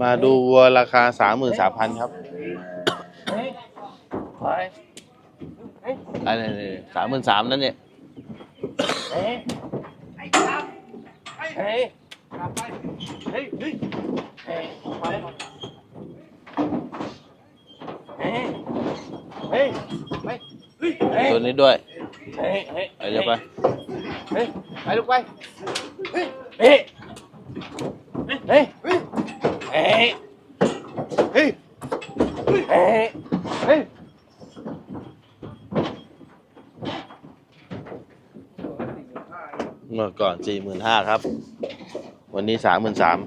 มาดูวัวราคาสามหมื่นสามพันครับเฮ้ยไปเฮ้ยอันนี้สามหมื่นสามนั่นเนี่ยเฮ้ยไอ้ครับเฮ้ยเฮ้ยเฮ้ยเฮ้ยมาแล้วเฮ้ยเฮ้ยไปเฮ้ยเฮ้ยตัวนี้ด้วยเฮ้ยเฮ้ยไปเดี๋ยวไปเฮ้ยไปลูกไปเฮ้ยเฮ้ย เฮ้ยเฮ้ยเฮ้ยเฮ้ยเฮ้ยเมื่อก่อนสี่หมื่นห้าครับ วันนี้สามหมื่นสาม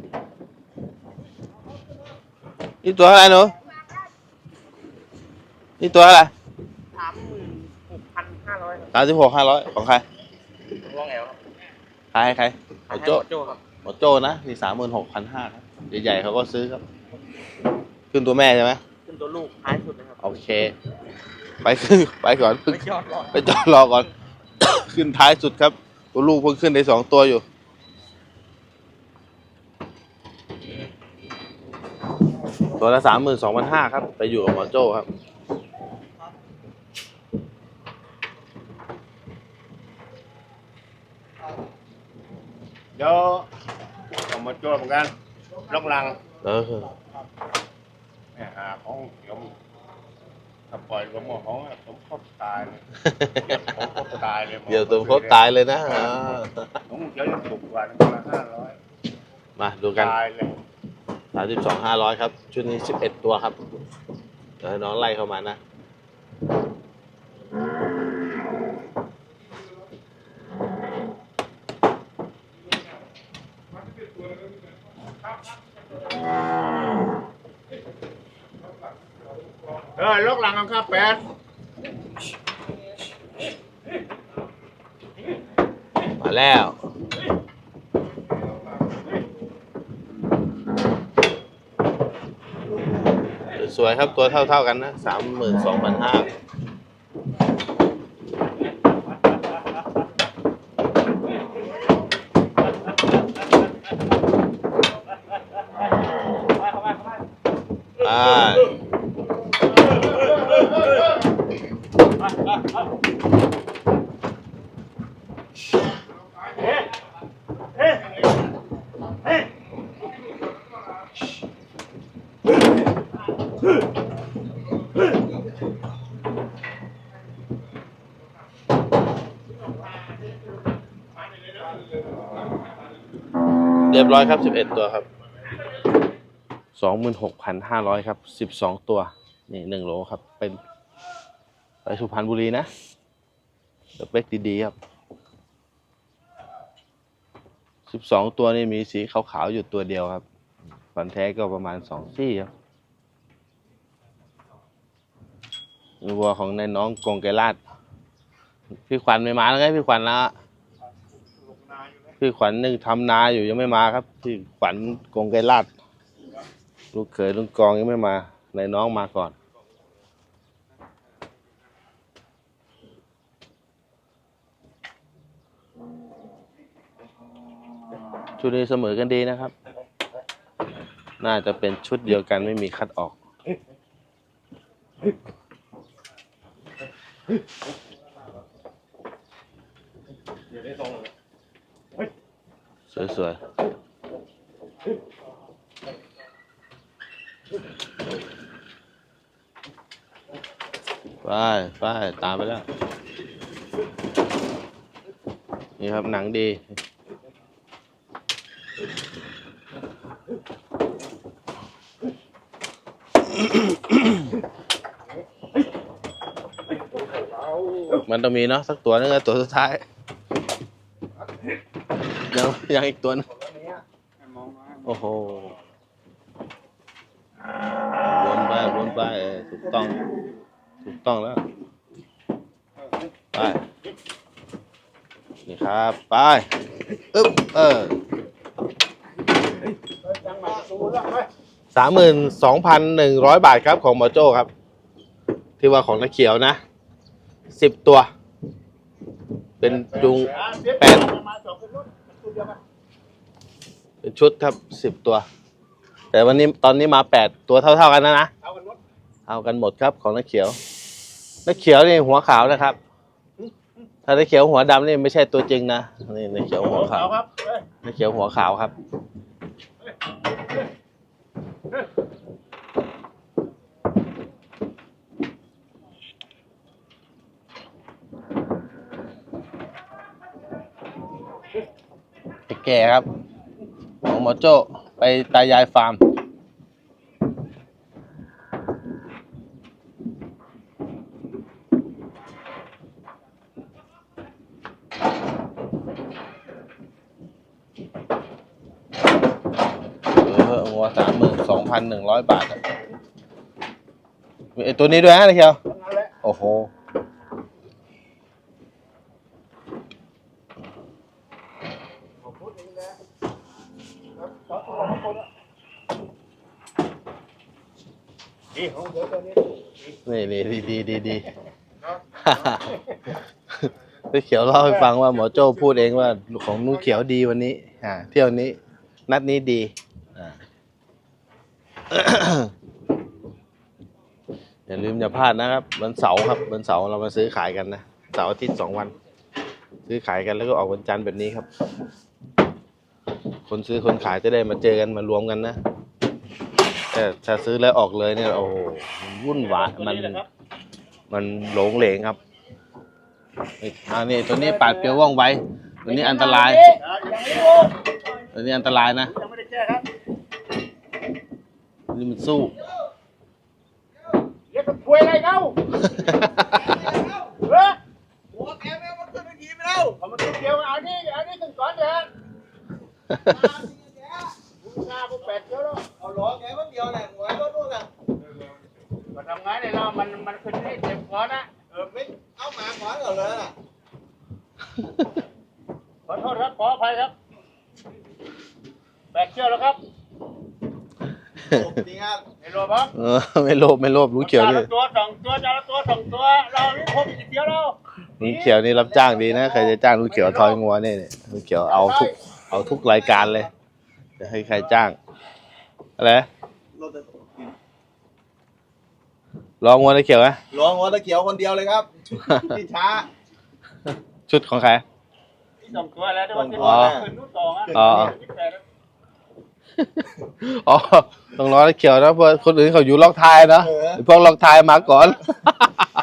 นี่ตัวอะไรหนูนี่ตัวอะไรสามหมื่นหกพันห้าร้อยครับสามสิบหกห้าร้อยของใครวงแอลครับขายให้ใครหมอโจ้โจ้ครับหมอโจ้นะนี่สามหมื่นหกพันห้าครับ ใหญ่ๆเขาก็ซื้อครับ ขึ้นตัวแม่ใช่ไหมขึ้นตัวลูกท้ายสุดเลยครับโอเค ไปขึ้นไปก่อนเพิ่งไม่ยอดหรอกไปจอดรอก่อน ขึ้นท้ายสุดครับ ตัวลูกเพิ่งขึ้นได้สองตัวอยู่ ตัวละสามหมื่นสองพันห้าครับ ไปอยู่กับหมอโจ้ครับเดี๋ยวเอามาโจ้เหมือนกัน ล็อกลังเออเนี่ยหาของเดี๋ยวถ้าปล่อยลงมาของอะผมครบตายเลยเดี๋ยวผมครบตายเลยเดี๋ยวตัวพบตายเลยนะอ่าผมเดี๋ยวจะถูกกว่าตัวละห้าร้อยมาดูกันตายเลยสามสิบสองห้าร้อยครับ ชุดนี้สิบเอ็ดตัวครับเดี๋ยวให้น้องไล่เข้ามานะ เออล็อกลังกั นครับแปดมาแล้วสวยครับตัวเท่าๆกันนะสามหมื่นสองพันห้าอ่า เรียบร้อยครับสิบเอ็ดตัวครับสองหมื่นหกพันห้าร้อยครับสิบสองตัว นี่หนึ่งโลครับ เป็นไปสุพรรณบุรีนะเดเป๊กดีๆครับสิบสองตัวนี่มีสีขาวๆอยู่ตัวเดียวครับฟันแท้ก็ประมาณสองซี่ครับนี่ วัวของนายน้องกงไกรลาดพี่ขวัญไม่มาแล้วไงพี่ขวัญละพี่ขวัญนึงทำนาอยู่ยังไม่มาครับ พี่ขวัญกงไกรลาดลูกเขยลุงกองยังไม่มาในายน้องมาก่อนชุดนี้เสมอกันดีนะครับ น่าจะเป็นชุดเดียวกันไม่มีคัดออก สวยๆไปไปตามไปแล้ว นี่ครับหนังดี มันต้องมีเนาะสักตัวนึงอะตัวสุดท้ายยังยังอีกตัวนึงโอ้โหวนไปวนไปถูกต้อง ถูกต้องแล้ว ไป นี่ครับ ไป อึ๊บ เออสามหมื่นสองพันหนึ่งร้อยบาทครับของหมอโจ้ครับ ที่ว่าของนักเขียวนะ สิบตัว เป็นจุงแปดเป็นชุดครับสิบตัว แต่วันนี้ตอนนี้มาแปดตัวเท่า ๆกันนะนะเอากันหมดเอากันหมดครับของนักเขียวนักเขียวนี่หัวขาวนะครับ ถ้านักเขียวหัวดำนี่ไม่ใช่ตัวจริงนะนี่นักเขียวหัวขาวเอาครับเอ้ยนักเขียวหัวขาวครับ แก่ครับ ของหมอโจ้ไปตายายฟาร์ม เอองัวสามหมื่นสองพันหนึ่งร้อยบาทอะมีไอตัวนี้ด้วยนะนะเคียว นั่นแหละ โอ้โห ผมพูดเองนะครับขอตัวขอบคุณอะนี่ของเดี๋ยวตัวนี้ นี่นี่ ดีดีดีดีพี่เขียวเล่าให้ฟังว่าหมอโจ้พูดเองว่าของนุ่งเขียวดีวันนี้ อ่า เที่ยวนี้ นัดนี้ดีอ่าอย่าลืมอย่าพลาดนะครับวันเสาร์ครับวันเสาร์เรามาซื้อขายกันนะเสาร์อาทิตย์สองวัน ซื้อขายกันแล้วก็ออกวันจันทร์แบบนี้ครับ คนซื้อคนขายจะได้มาเจอกันมารวมกันนะแต่ถ้าซื้อแล้วออกเลยเนี่ยโอ้โหวุ่นวายมัน มันหลงเหลงครับนี่อันนี้ตัวนี้ปาดเปรียวว่องไวตัวนี้อันตรายอะยังไม่รู้ตัวนี้อันตรายนะ ยังไม่ได้แก้ครับนี่มันสู้เรียกกันคุยอะไรเก้าเฮ้ยหัวแกแม่งมันขึ้นไปขี่ไปแล้วเอามาตัวเดียวเอานี่เอานี่ถึงก่อนเถอะกูหน้ากูแปดเดียวแล้วเอาล้อแกมันเดียวแหละหัวรถนู่นน่ะมา ทำงานเนี่ยเรามันมันขึ้นให้เจ็บก่อนนะเออไม่เอาหมาขวางเอาเลยน่ะขอโทษครับขออภัยครับแปดเชือกแล้วครับโอ้จริงอะไอ้โรบักเออไม่โลภไม่โลภรู้เขียวจานนี่ละตัวสองตัวจานละตัวสองตัวเรานี่ครบอีกเดียวแล้วรู้เขียวนี่รับจ้างดีนะใครจะจ้างรู้เขียวทอยงัวนี่เนี่ยรู้เขียวเอาทุกเอาทุกรายการเลยจะให้ใครจ้างอะไรนะรถ ลองงัวตะเขียวไหมล้อหัวตะเขียวคนเดียวเลยครับที่ช้า ชุดของใครนี่สองตัวแล้วเดี๋ยววันที่อ๋อขึ้นนู่นสองอะอ๋อยี่สิบแปดแล้วอ๋อต้องรอตะเขียวนะเพราะคนอื่นเขาอยู่ล็อกท้ายเนาะเออไอ้พวกล็อกท้ายมาก่อน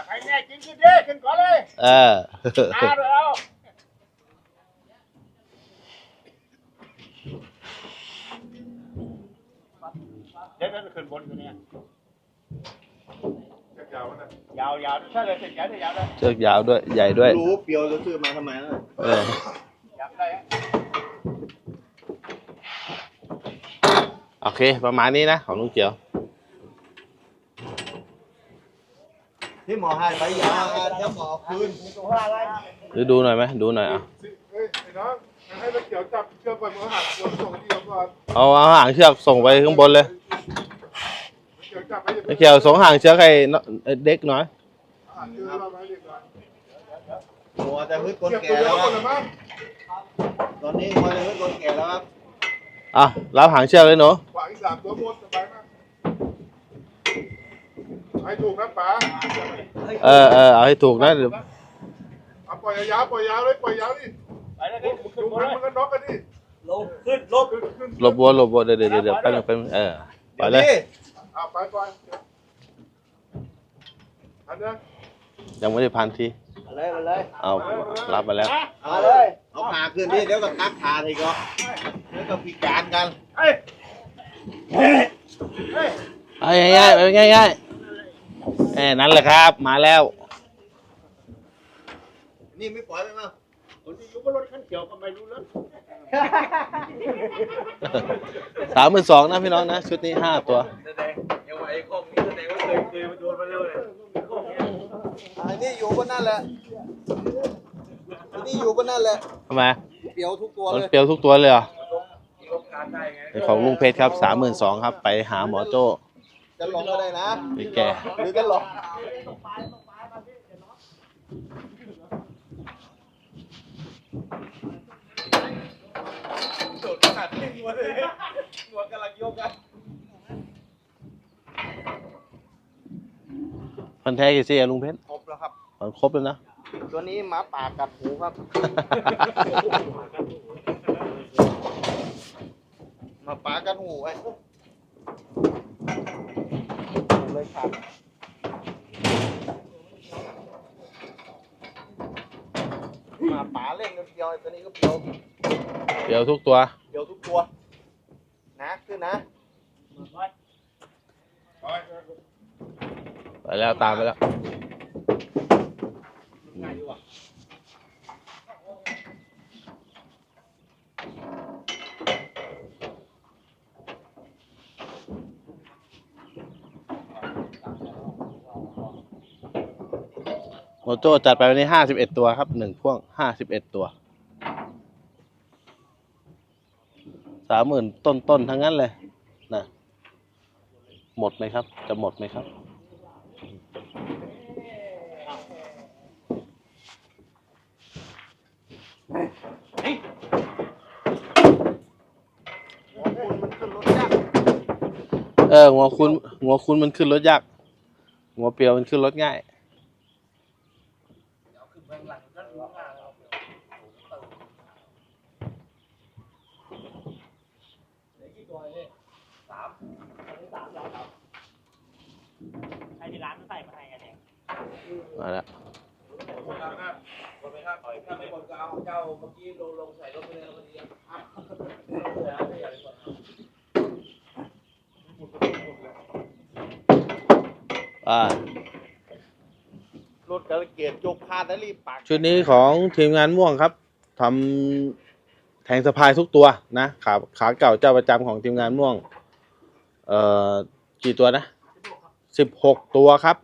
ใครแน่จริงขึ้นเด้ขึ้นก่อนเลย เอออาเดี๋ยวเอาเดี๋ยวมันขึ้นบนอยู่เนี่ย ยาวยาวๆถ้าเลยเสร็จยาวได้ยาวได้เชือกยาวด้วย ใหญ่ด้วย รู้เปียวจะซื้อมาทำไมน่ะเออยาวได้อะโอเค ประมาณนี้นะ ของลุงเขียว ที่หมอให้ไปยาจะหมอคืนมีตัวอะไรดูดูหน่อยไหมดูหน่อยอะเฮ้ยไอ้น้องให้ตะเขียวจับเชือกไปมันก็หักตัวส่งที่เขาก่อนเอาเอาหางเชือกส่งไปข้างบนเลยตะเขียวจับ ไปไอ้เขียวส่งหางเชือกให้น้องเด็กหน่อย หักเชือกเราไว้เด็กก่อนหัวจะฮึดคนเก็บแก่ตัวเดียแล้ววหมคดรับเลยมั้งตอนนี้หัวจะฮึดคนแก่แล้วครับอะรับหางเชือกเลยหนูขวางอีกสามตัวหมดสบายมากให้ถูกนะป๋าเออเออเอาให้ถูกนะเดี๋ยวเอาปล่อยยาวๆปล่อยยาวเลยปล่อยยาวดิไปแล้วดิขึ้ดูนบนมันเลยมันก็น็อกกันดิลงขึ้นลบขึ้นขึ้นหลบวัวหลบวัวเดี๋ยวเดี๋ยวเดี๋ยวเดี๋ยวแป๊บนึงแป๊บนึงเออไปเลย เอาไปไปอันนี้ยังไม่ได้พันทีมาเลยมาเลยเอารับมาแล้วเอาเลยเอาขาขึ้นดิเดี๋ยวก็ตักขาทีก็เดี๋ยวก็พิการกันเฮ้ยเฮ้ยเฮ้ยเอาง่ายๆไปง่ายๆเอ้นั่นแหละครับ มาแล้ว นี่ไม่ปล่อยไปมั้งคนที่อยู่บนรถคันเขียวก็ไม่รู้เรื่อง สามหมื่นสองนะพี่น้องนะ ชุดนี้ห้าตัวแสดงยังไอ้ข้องนี้แสดงว่าเคยเคยมาโดนมาเร็วเลยอันนี้อยู่บนนั่นแหละอันนี้อยู่บนนั่นแหละทำไมเปียวทุกตัวมันเลยเปรียวทุกตัวเลยเหรอลงการได้ไงเป็นของลุงเพชรครับสามหมื่นสองครับ ไปหาหมอโจ้จะลงก็ได้นะไปแก่หรือจะหลอ หัหัวเลยหัวกำลังยกกันพันธุ์แท้กี่ซี่ลุงเพชรครบแล้วครับ มันครบแล้วนะ ตัวนี้หมาป่ากัดหูครับ หมาป่ากัดหูไอ้ผมเลยขาดหมาป่าเล่นเดียวไตัวนี้ก็เพียวเพียวทุกตัว ดียวทุกตัว นะขึ้นนะ ไปแล้วตามไปแล้วโมโจจัดไปวันนี้ห้าสิบเอ็ดตัวครับหนึ่งพ่วงห้าสิบเอ็ดตัวามหมื่นต้นๆทั้งนั้นเลยนะหมดไหมครับ จะหมดไหมครับหัวคุณมันขึ้นรถยากเออหัวคุณหัวคุณมันขึ้นรถยากหัวเปรียวมันขึ้นรถง่าย ที่ร้านมันใส่มาให้กันเองมาแล้วถ้าไม่หมดก็เอาเจ้าเมื่อกี้ลงลงใส่รถไปเลยแล้วก็ดีอ่ารถกระเกียดโจกพาดแล้วรีบปากชุดนี้ของทีมงานม่วงครับทำแทงสะพายทุกตัวนะ ขาขาเก่าเจ้าประจำของทีมงานม่วง เอ่อ กี่ตัวนะ สิบหกตัวครับ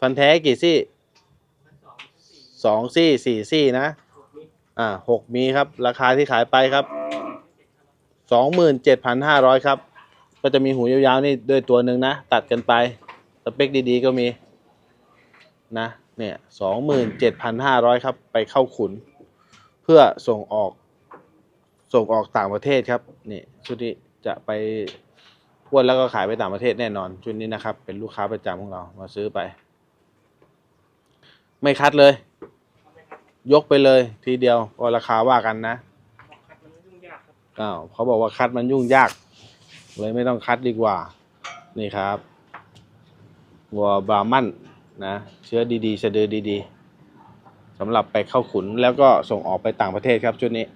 ฟันแท้กี่ซี่สองซี่สี่ซี่นะ อ่าหกมีครับ ราคาที่ขายไปครับสองหมื่นเจ็ดพันห้าร้อยครับ ก็จะมีหูยาวๆนี่ด้วยตัวหนึ่งนะ ตัดกันไปสเปคดีๆก็มีนะเนี่ยสองหมื่นเจ็ดพันห้าร้อยครับ ไปเข้าขุน เพื่อส่งออก ส่งออกต่างประเทศครับนี่ชุดนี้จะไป อ้วนแล้วก็ขายไปต่างประเทศแน่นอน ชุดนี้นะครับ เป็นลูกค้าประจำของเรามาซื้อไป ไม่คัดเลย ยกไปเลย ทีเดียวก็ราคาว่ากันนะคัดมันยุ่งยากครับอ้าวเขาบอกว่าคัดมันยุ่งยาก เลยไม่ต้องคัดดีกว่า นี่ครับวัวบราหมันนะเชื้อดีๆสะดือดีๆสำหรับไปเข้าขุนแล้วก็ส่งออกไปต่างประเทศครับชุดนี้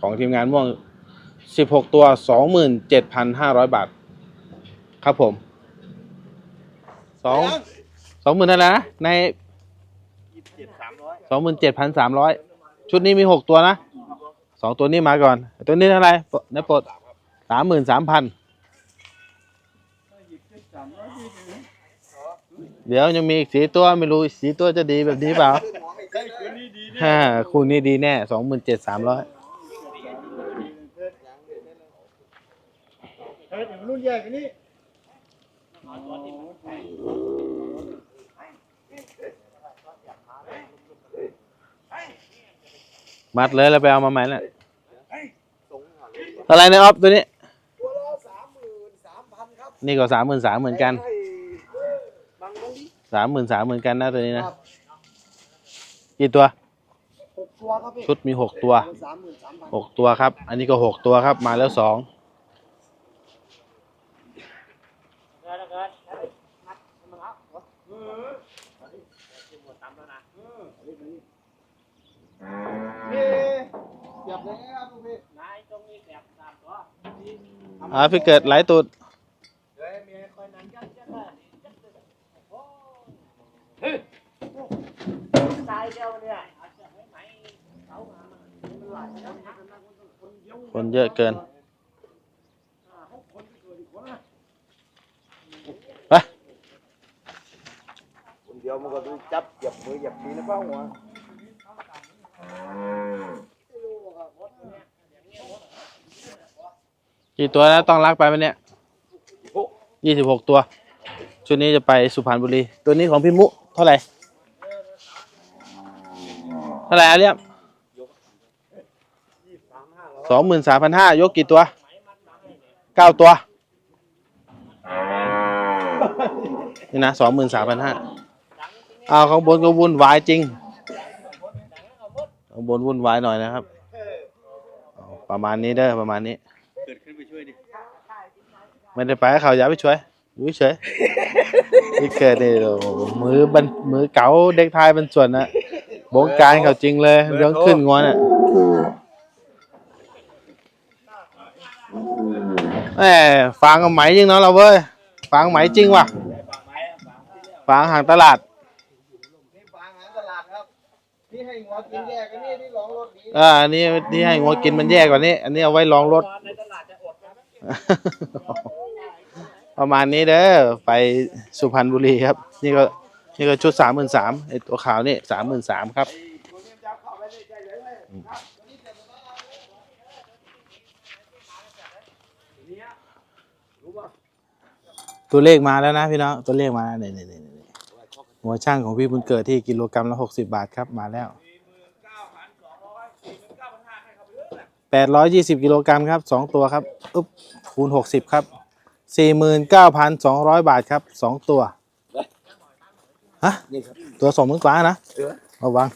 ของทีมงานม่วง 16 ตัว 27,500 บาท ครับผมสองสองหมื่นอะไรนะในยี่สิบเจ็ดสามร้อยสองหมื่นเจ็ดพันสามร้อยชุดนี้มีหกตัวนะสองตัวนี้มาก่อน ตัวนี้เท่าไหร่นายปลดสามหมื่นสามพันเดี๋ยวยังมีอีกสีตัวไม่รู้สีตัวจะดีแบบนี้เปล่าฮ่าคู่นี้ดีแน่สองหมื่นเจ็ดสามร้อยเฮ้ยอย่างรุ่นใหญ่กว่านี้ มัดเลยแล้วไปเอามาใหม่น่ะอะไรนะออฟตัวนี้ ตัวละสามหมื่นสามพันครับนี่ก็สามหมื่นสามเหมือนกันให้บังตรงนี้สามหมื่นสามเหมือนกันนะตัวนี้นะกี่ตัวหกตัวครับพี่ชุดมีหกตัวสามหมื่นสามพันหกตัวครับ อันนี้ก็หกตัวครับมาแล้วสอง เกินเกินนัดมันเอาเออหมดตำแล้วนะ นี่ เสียบเลยครับลูกพี่นายตรงนี้แบบสามตัวอ่าพี่เกิดหลายตูดเฮ้ยมีคอยนั้นจัดจัดเยจัดเลยโอ้ตายเดียวเนี่ยอาจจะเขามามันหลายแล้วนะคนเยอะเกินไปคนเดียวมันก็ดูจับเหยียบมือเหยียบตีนแล้วเปล่าหัว กี่ตัวแล้วต้องรักไปไหมเนี่ยยี่สิบหกตัว ชุดนี้จะไปสุพรรณบุรี ตัวนี้ของพี่มุ เท่าไหร่ เท่าไหร่อาเรียมสองหมื่นสามพันห้ายกกี่ตัวเก้าตัว นี่นะสองหมื่นสามพันห้าเอาข้างบนก็วุ่นวายจริง ข้างบนวุ่นวายหน่อยนะครับเอาประมาณนี้เด้อประมาณนี้ เกิดขึ้นไปช่วยดิไม่ได้ไปกับเขาอย่าไปช่วยอยู่เฉยนี่เกิดนี่โอ้โหมือบันมือเก๋าเด็กไทยเป็นส่วนนะบงการเขาจริงเลยเรื่องขึ้นงอนอะแหมฟังกับไหมจริงเนาะเราเว้ยฟังไหมจริงว่ะฟังห่างตลาด นี่ฟางหางตลาดครับ นี่ใหัวกินแยกกันนี่ที่หลองรถนี้อ่าอันนี้ที่ให้งัวกินมันแย่กว่านี้ อันนี้เอาไว้รองรถ ในตลาดจะอดครับประมาณนี้เด้อไปสุพรรณบุรีครับ นี่ก็นี่ก็ชุดสามหมื่นสามไอตัวขาวนี่สามหมื่นสามครับตัวเลขมาแล้วนะพี่น้องตัวเลขมาแล้วนี่นี่นี่นี่หัวช่างของพี่บุญเกิดที่กิโลกรัมละหกสิบาทครับมาแล้ว แปดร้อยยี่สิบกิโลกรัมครับสองตัวครับอุ๊บคูณหกสิบครับสี่หมื่นเก้าพันสองร้อยบาทครับสองตัวฮะตัวสองมื่นกว่านะเอาวาง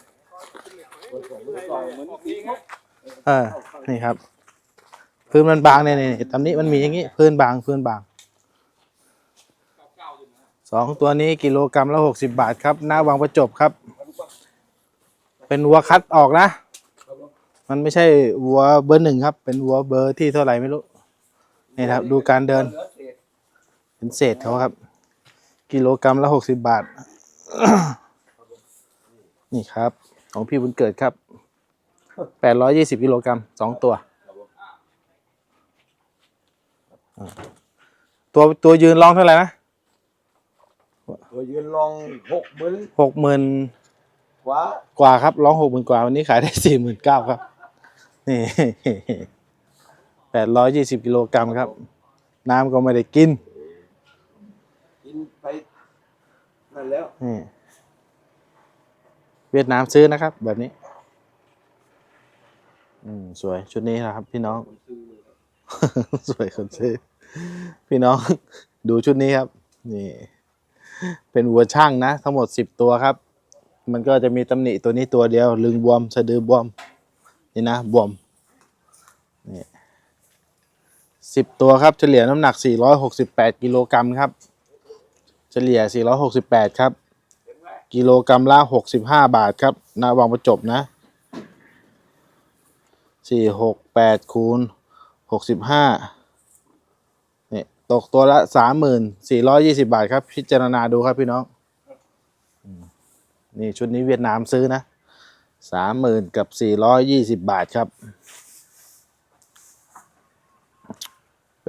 เออนี่ครับ พื้นมันบางเนี่ยนี่ตำนี้มันมีอย่างงี้ พื้นบางพื้นบางสองตัวนี้กิโลกรัมละหกสิบาทครับ หน้าวังประจบครับ เป็นวัวคัดออกนะ มันไม่ใช่วัวเบอร์หนึ่งครับ เป็นวัวเบอร์ที่เท่าไหร่ไม่รู้นี่ครับ ดูการเดิน เป็นเศษเขาครับ กิโลกรัมละหกสิบาท นี่ครับ ของพี่บุญเกิดครับแปดร้อยยี่สิบกิโลกรัมสองตัวอ่าตัวตัวยืนรองเท่าไหร่นะตัวยืนลองหกหมื่นหกหมื่นกว่า กว่าครับ ร้องหกหมื่นกว่า วันนี้ขายได้สี่หมื่นเก้าครับ นี่แปดร้อยยี่สิบกิโลกรัมครับ น้ำก็ไม่ได้กิน กินไปนั่นแล้วนี่เวียดนามซื้อนะครับ แบบนี้ อืม สวยชุดนี้นะครับ พี่น้อง สวยคนซื้อ พี่น้อง ดูชุดนี้ครับ นี่ เป็นวัวช่างนะ ทั้งหมดสิบตัวครับ มันก็จะมีตำหนิตัวนี้ตัวเดียว ลึงบวม สะดือบวม นี่นะ บวม นี่สิบตัวครับเฉลี่ยน้ำหนัก 468 กิโลกรัมครับ เฉลี่ย 468 ครับ กิโลกรัมละ 65 บาทครับนาวางประจบนะ 468 คูณ 65 นี่ ตกตัวละ 3420 บาทครับ พิจารณาดูครับพี่น้อง นี่ชุดนี้เวียดนามซื้อนะ 30,000 กับ 420 บาทครับ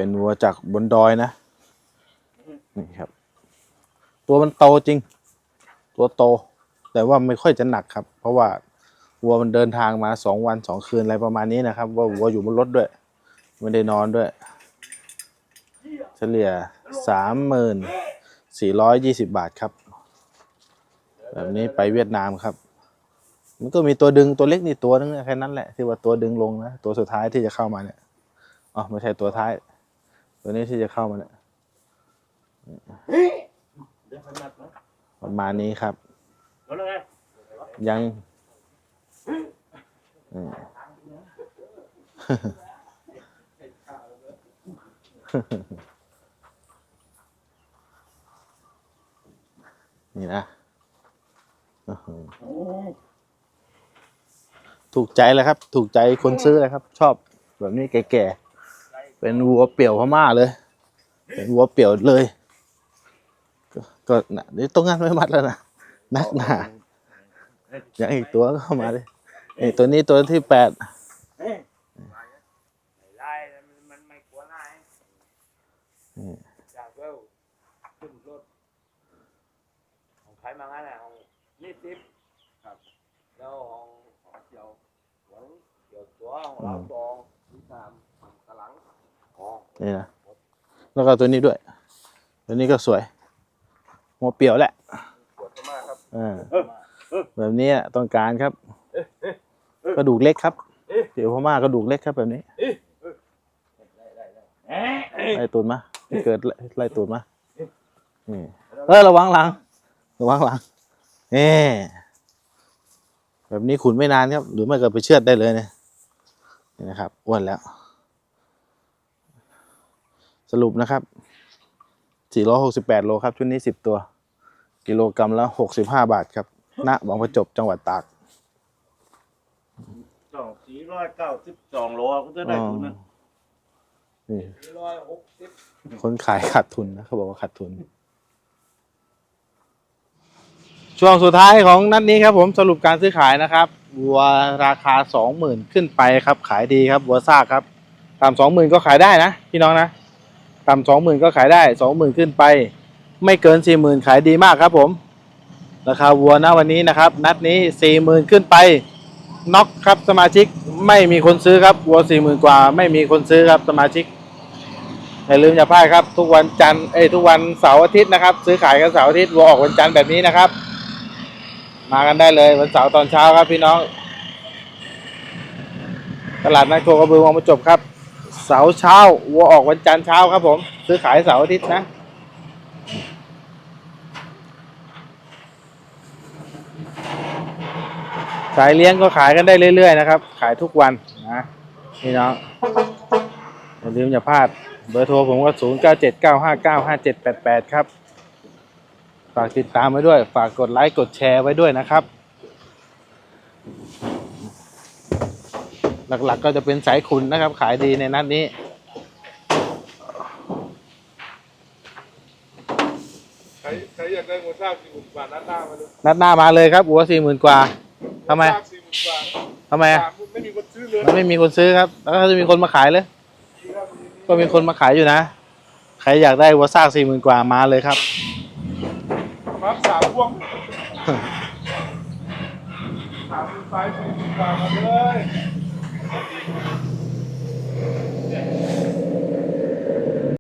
เป็นวัวจากบนดอยนะ นี่ครับ ตัวมันโตจริง ตัวโต แต่ว่าไม่ค่อยจะหนักครับ เพราะว่าวัวมันเดินทางมาสองวันสองคืนอะไรประมาณนี้นะครับ ว่าวัวอยู่บนรถด้วย ไม่ได้นอนด้วย เฉลี่ยสามหมื่นสี่ร้อยยี่สิบบาทครับ แบบนี้ไปเวียดนามครับ มันก็มีตัวดึงตัวเล็กนี่ตัวนึงแค่นั้นแหละที่ว่าตัวดึงลงนะ ตัวสุดท้ายที่จะเข้ามาเนี่ยอ๋อไม่ใช่ตัวท้าย ตัวนี้ที่จะเข้ามาเนี่ยประมาณนี้ครับ ยังนี่นะถูกใจเลยครับ ถูกใจคนซื้อเลยครับ ชอบแบบนี้แก่ๆ เป็นวัวเปี่ยวพม่าเลย เป็นวัวเปี่ยวเลย ก็นะนี่ต้องงานไม่มัดแล้วนะนักหนาอย่างอีกตัวก็เข้ามาเลยไอ้ตัวนี้ตัวที่แปดไล่มันมันไม่กลัวไล่อยากเร็วขึ้นรถของใครมางั้นแหละของนี่ทิปครับแล้วของเกี่ยวหวังเกี่ยวตัวของเราตองที่สาม นี่นะแล้วก็ตัวนี้ด้วย ตัวนี้ก็สวย หัวเปี่ยวแหละปวดมากครับเออแบบนี้อะต้องการครับ กระดูกเล็กครับเดี๋ยวพม่ากระดูกเล็กครับแบบนี้ไล่ตูดมาเกิดไล่ตูดมานี่เออระวังหลัง ระวังหลังนี่แบบนี้ขุนไม่นานครับ หรือไม่ก็ไปเชือดได้เลยเนี่ยนี่นะครับอ้วนแล้ว สรุปนะครับ 468 โลครับ ชุดนี้ 10 ตัว กิโลกรัมละ 65 บาทครับณบางประจบ จังหวัดตาก สองสี่ร้อยเก้าสิบสองโลก็จะได้ทุนนะนี่ร้อยหกสิบคนขายขาดทุนนะเขาบอกว่าขาดทุน ช่วงสุดท้ายของนัดนี้ครับผมสรุปการซื้อขายนะครับ วัวราคาสองหมื่นขึ้นไปครับ ขายดีครับ วัวซากครับต่ำสองหมื่นก็ขายได้นะ พี่น้องนะ ต่ำสองหมื่นก็ขายได้สองหมื่นขึ้นไป ไม่เกินสี่หมื่นขายดีมากครับผม ราคาวัวณวันนี้นะครับ นัดนี้สี่หมื่นขึ้นไปน็อกครับสมาชิกไม่มีคนซื้อครับวัวสี่หมื่นกว่า ไม่มีคนซื้อครับสมาชิกอย่าลืมอย่าพลาดครับ ทุกวันจันทร์เอ้ทุกวันเสาร์อาทิตย์นะครับ ซื้อขายกันเสาร์อาทิตย์วัวออกวันจันทร์แบบนี้นะครับ มากันได้เลยวันเสาร์ตอนเช้าครับพี่น้อง ตลาดนัดโคกระบือวังประจบครับ เสาร์เช้าวัวออกวันจันทร์เช้าครับผม ซื้อขายเสาร์อาทิตย์นะสายเลี้ยงก็ขายกันได้เรื่อย ๆ นะครับ ขายทุกวันนะพี่น้องอย่าลืมอย่าพลาด เบอร์โทรผมก็ 0 9 7 9 5 9 5 7 8 8 ครับ ฝากติดตามไว้ด้วย ฝากกดไลค์กดแชร์ไว้ด้วยนะครับ หลักๆ ก็จะเป็นสายขุนนะครับ ขายดีในนัดนี้ ใครใครอยากได้มูลค่าสี่หมื่นบาทหน้าหน้ามาดูนัดหน้ามาเลยครับอัวสี่หมื่นกว่าทำไมสี่หมื่นบาททำไมอะไม่มีคนซื้อเลยมันไม่มีคนซื้อครับ แล้วก็จะมีคนมาขายเลย ก็มีคนมาขายอยู่นะ ใครอยากได้วัวซากสี่หมื่นกว่ามาเลยครับมาสามพวงสามหมื่นไปสี่หมื่นบาทมาเลย